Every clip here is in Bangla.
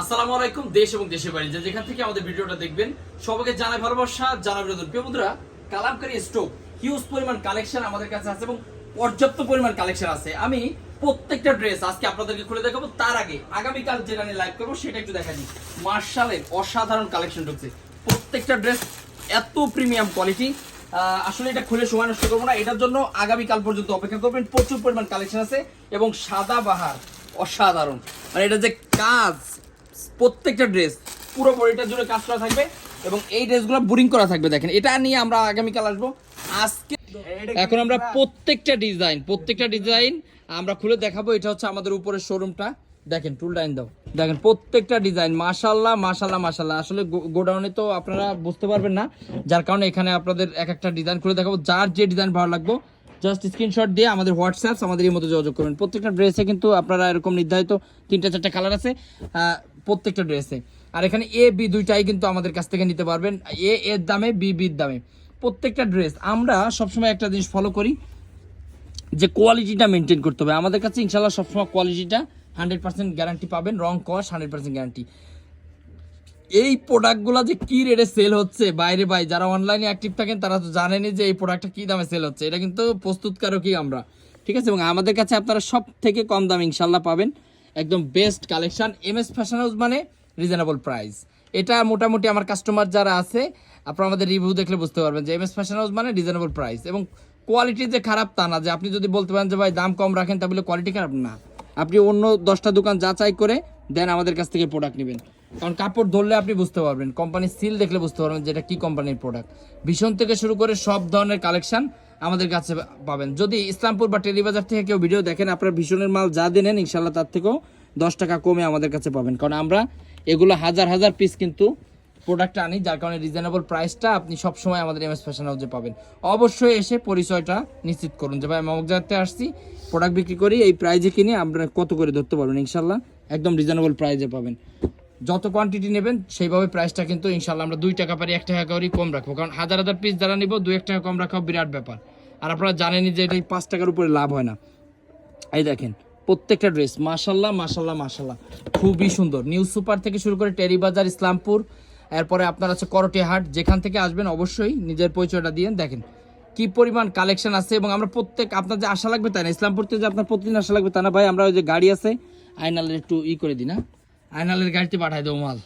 আসসালামু আলাইকুম, দেশ এবং দেশের বাইরে। যে যেখান থেকে আমাদের ভিডিওটা দেখবেন, সবাইকে জানাই ভালোবাসা, জানাই বিনোদন। প্রিয় বন্ধুরা, কালামকারী স্টোক হিউজ পরিমাণ কালেকশন আমাদের কাছে আছে এবং পর্যাপ্ত পরিমাণ কালেকশন আছে। আমি প্রত্যেকটা ড্রেস আজকে আপনাদেরকে খুলে দেখাবো। তার আগে আগামীকাল যেটা নিয়ে লাইভ করব, সেটা একটু দেখা দিই। মার্শালের অসাধারণ কালেকশন ঢুকছে। প্রত্যেকটা ড্রেস এত প্রিমিয়াম কোয়ালিটি আসলে এটা খুলে সময় নষ্ট করব না। এটার জন্য আগামীকাল পর্যন্ত অপেক্ষা করবেন। প্রচুর পরিমাণ কালেকশন আছে এবং সাদা বাহার অসাধারণ। মানে এটা যে কাজ প্রত্যেকটা ড্রেস পুরো বডিটার জন্য কাজ করা থাকবে এবং এই ড্রেসগুলো বোরিং করা থাকবে দেখেন। এটা নিয়ে আমরা আগামীকাল আসব। আজকে এখন আমরা প্রত্যেকটা ডিজাইন প্রত্যেকটা ডিজাইন আমরা খুলে দেখাবো। এটা হচ্ছে আমাদের উপরের শোরুমটা দেখেন টুল লাইন দাও। দেখেন, প্রত্যেকটা ডিজাইন মাশাল্লাহ মাশাল্লাহ মাশাল্লাহ আসলে গোডাউনে তো আপনারা বুঝতে পারবেন না। যার কারণে এখানে আপনাদের এক একটা ডিজাইন খুলে দেখাবো। যার যে ডিজাইন ভালো লাগবে জাস্ট স্ক্রিনশট দিয়ে আমাদের হোয়াটসঅ্যাপ আমাদের এই মতো যোগাযোগ করবেন। প্রত্যেকটা ড্রেসে কিন্তু আপনারা এরকম নির্ধারিত তিনটা, চারটা কালার আছে। প্রত্যেকটা ড্রেসে। আর এখানে এ বি দুইটাই কিন্তু আমাদের কাছ থেকে নিতে পারবেন। এ এর দামে বি বির দামে। প্রত্যেকটা ড্রেস। আমরা সবসময় একটা জিনিস ফলো করি, যে কোয়ালিটিটা মেনটেন করতে হবে। আমাদের কাছে ইনশাল্লাহ সবসময় কোয়ালিটিটা হান্ড্রেড পার্সেন্ট গ্যারান্টি পাবেন রং কস হান্ড্রেড পার্সেন্ট গ্যারান্টি এই প্রোডাক্টগুলো যে কী রেটে সেল হচ্ছে? বাইরে বাই যারা অনলাইনে অ্যাক্টিভ থাকেন, তারা তো জানেনই যে এই প্রোডাক্টটা কী দামে সেল হচ্ছে। এটা কিন্তু প্রস্তুতকারকই আমরা। ঠিক আছে? এবং আমাদের কাছে আপনারা সব থেকে কম দামে ইনশাল্লাহ পাবেন। একদম best collection M S fashion house মানে রিজনেবল প্রাইস এটা মোটামুটি আমার কাস্টমার যারা আছে, আপনারা আমাদের রিভিউ দেখলে বুঝতে পারবেন যে এম এস ফ্যাশন হাউস মানে রিজনেবল প্রাইস এবং কোয়ালিটি যে খারাপ তা না, যে আপনি যদি বলতে পারেন যে ভাই দাম কম রাখেন তাহলে কোয়ালিটি খারাপ? না। আপনি অন্য দশটা দোকান যাচাই করে দেন আমাদের কাছ থেকে প্রোডাক্ট নেবেন। কারণ কাপড় ধরলে আপনি বুঝতে পারবেন কোম্পানির সিল দেখলে বুঝতে পারবেন যে এটা কি কোম্পানির প্রোডাক্ট ভীষণ থেকে শুরু করে সব ধরনের কালেকশন আমাদের কাছে পাবেন। যদি ইসলামপুর বা টেলিবাজার থেকে কেউ ভিডিও দেখেন, আপনার ভীষণের মাল যা দেনেন ইনশাল্লাহ তার থেকেও দশ টাকা কমে আমাদের কাছে পাবেন। কারণ আমরা এগুলো হাজার হাজার পিস কিন্তু প্রোডাক্ট আনি, যার কারণে রিজনেবল প্রাইসটা আপনি সবসময় আমাদের এমএস ফ্যাশন হাউসে পাবেন। অবশ্যই এসে পরিচয়টা নিশ্চিত করুন যে, ভাই, আমি অমুক জায়গাতে আসছি প্রোডাক্ট বিক্রি করি, এই প্রাইজে কিনে আপনারা কত করে ধরতে পারবেন? ইনশাল্লাহ একদম রিজনেবল প্রাইজে পাবেন। যত কোয়ান্টিটি নেবেন, সেইভাবে প্রাইসটা কিন্তু ইনশাল্লাহ আমরা দুই টাকা পারি, এক টাকা করে কম রাখব। কারণ হাজার হাজার পিস যারা নিব দুই এক টাকা কম রাখাও বিরাট ব্যাপার। আর আপনারা জানেনই যে, এটা পাঁচ টাকার উপরে লাভ হয় না। এই দেখেন, প্রত্যেকটা ড্রেস মাশাল্লাহ মাশাল্লাহ মাশাল্লাহ। খুবই সুন্দর। নিউ সুপার থেকে শুরু করে টেরি বাজার ইসলামপুর এরপরে আপনার আছে করটিহাট যেখান থেকে আসবেন অবশ্যই নিজের পরিচয়টা দিয়ে দেখেন কি পরিমাণ কালেকশন আছে এবং আমরা প্রত্যেক, আপনার যে আশা লাগবে তাই না ইসলামপুর থেকে যে আপনার প্রতিদিন আশা লাগবে তা না। ভাই, আমরা ওই যে গাড়ি আছে আইনালের একটু ই করে দিই না? আইনালের গাড়িতে পাঠাই দেবো মাল।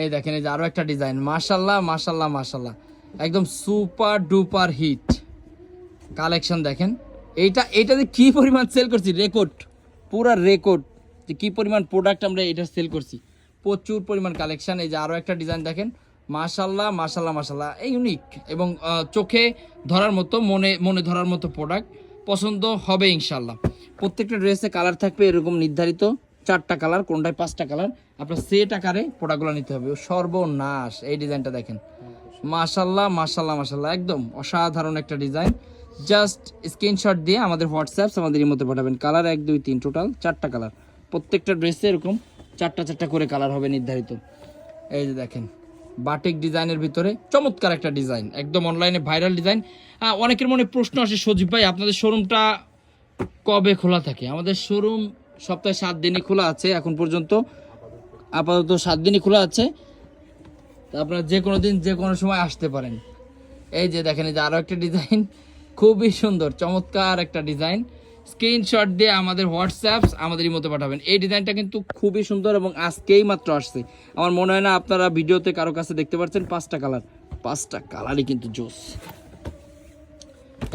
এই দেখেন, এই যে আরও একটা ডিজাইন মাশাল্লাহ মাশাল্লাহ মাশাল্লাহ। একদম সুপার ডুপার হিট কালেকশন দেখেন। এইটা এইটা যে কী পরিমাণ সেল করছি রেকর্ড পুরো রেকর্ড যে কি পরিমাণ প্রোডাক্ট আমরা এটা সেল করছি। প্রচুর পরিমাণ কালেকশন এই যে আরও একটা ডিজাইন দেখেন। মাশাল্লাহ মাশাল্লাহ মাশাল্লাহ এই ইউনিক এবং চোখে ধরার মতো, মনে মনে ধরার মতো প্রোডাক্ট পছন্দ হবে ইনশাল্লাহ প্রত্যেকটা ড্রেসে কালার থাকবে এরকম নির্ধারিত। চারটা কালার কোনটায় পাঁচটা কালার আপনার সেট আকারে প্রোডাক্টগুলো নিতে হবে। সর্বনাশ, এই ডিজাইনটা দেখেন। মাশাল্লাহ মাশাল্লাহ মাশাল্লাহ একদম অসাধারণ একটা ডিজাইন জাস্ট স্ক্রিনশট দিয়ে আমাদের হোয়াটসঅ্যাপস আমাদের মধ্যে পাঠাবেন। কালার এক, দুই, তিন টোটাল চারটা কালার প্রত্যেকটা ড্রেসে এরকম চারটা চারটা করে কালার হবে নির্ধারিত। এই যে দেখেন বাটিক ডিজাইনের ভিতরে চমৎকার একটা ডিজাইন একদম অনলাইনে ভাইরাল ডিজাইন অনেকের মনে প্রশ্ন আসে, সজীব ভাই, আপনাদের শোরুমটা কবে খোলা থাকে? আমাদের শোরুম সপ্তাহে সাত দিনই খোলা আছে এখন পর্যন্ত। আপাতত সাত দিনই খোলা আছে। আপনারা যে কোনো দিন, যে কোনো সময় আসতে পারেন। এই যে দেখেন, এই যে আরও একটা ডিজাইন খুবই সুন্দর, চমৎকার একটা ডিজাইন স্ক্রিনশট দিয়ে আমাদের হোয়াটসঅ্যাপ আমাদের এই মতো পাঠাবেন। এই ডিজাইনটা কিন্তু খুবই সুন্দর এবং আজকেই মাত্র আসছে। আমার মনে হয় না আপনারা ভিডিওতে কারও কাছে দেখতে পাচ্ছেন পাঁচটা কালার। পাঁচটা কালারই কিন্তু জোস।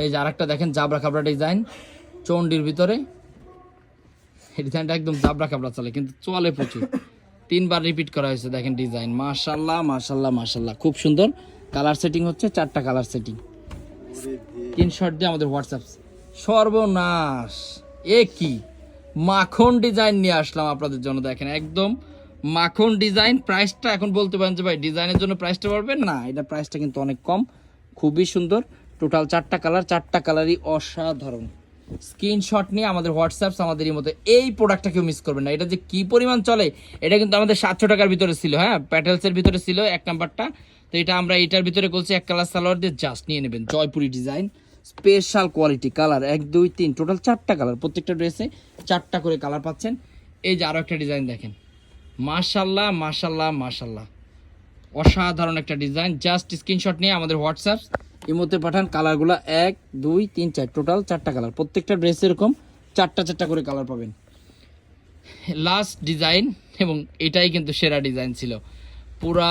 এই যে আরেকটা দেখেন, জাবরা খাবরা ডিজাইন। চন্ডির ভিতরে। এই ডিজাইনটা একদম জাবরা খাবরা চলে, কিন্তু চলে প্রচুর। তিনবার রিপিট করা হয়েছে, দেখেন ডিজাইন। মাশাল্লাহ মাশাল্লাহ মাশাল্লাহ খুব সুন্দর। কালার সেটিং হচ্ছে, চারটা কালার সেটিং স্ক্রিনশট দিয়ে আমাদের হোয়াটসঅ্যাপ। সর্বনাশ। এ কি? মাখন ডিজাইন নিয়ে আসলাম আপনাদের জন্য, দেখেন, একদম মাখন ডিজাইন। প্রাইসটা এখন বলতে পারেন যে, ভাই, ডিজাইনের জন্য প্রাইসটা পারবেন না এটা প্রাইসটা কিন্তু অনেক কম। খুবই সুন্দর। টোটাল চারটা কালার, চারটা কালারই অসাধারণ। স্ক্রিনশট নিয়ে আমাদের হোয়াটসঅ্যাপ আমাদের মতো এই প্রোডাক্টটা কেউ মিস করবেন না। এটা যে কি পরিমাণ চলে, এটা কিন্তু আমাদের সাতশো টাকার ভিতরে ছিল হ্যাঁ? প্যাটেলসের ভিতরে ছিল এক নাম্বারটা তো এটা আমরা এটার ভিতরে করছি এক কালার সালোয়ার দিয়ে জাস্ট নিয়ে নেবেন। Jaipuri design special quality colour, এক, দুই, তিন, টোটাল চারটা কালার। প্রত্যেকটা ড্রেসে চারটা করে কালার পাচ্ছেন। এই যে আরও একটা ডিজাইন দেখেন। মাশাল্লাহ মাশাল্লাহ মাশাল্লাহ অসাধারণ একটা ডিজাইন। জাস্ট স্ক্রিনশট নিয়ে আমাদের হোয়াটসঅ্যাপ ইমোতে পাঠান কালারগুলো এক, দুই, তিন, চার, টোটাল চারটা কালার। প্রত্যেকটা ড্রেস এরকম চারটা চারটা করে কালার পাবেন। লাস্ট ডিজাইন, এবং এটাই কিন্তু সেরা ডিজাইন ছিল। পুরা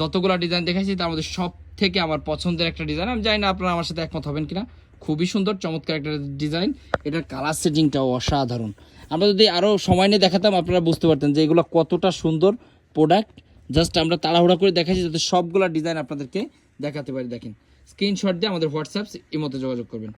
যতগুলো ডিজাইন দেখাইছি, তার মধ্যে সব থেকে আমার পছন্দের একটা ডিজাইন আমি জানি না আপনারা আমার সাথে একমত হবেন কিনা। খুবই সুন্দর, চমৎকার একটা ডিজাইন এটার কালার সেটিংটাও অসাধারণ। আমরা যদি আরও সময় নিয়ে দেখাতাম, আপনারা বুঝতে পারতেন যে এগুলো কতটা সুন্দর প্রোডাক্ট জাস্ট আমরা তাড়াহুড়া করে দেখাচ্ছি যাতে সবগুলো ডিজাইন আপনাদেরকে দেখাতে পারি। দেখেন স্ক্রিনশট দিয়ে আমাদের হোয়াটসঅ্যাপ মতো যোগাযোগ করবেন।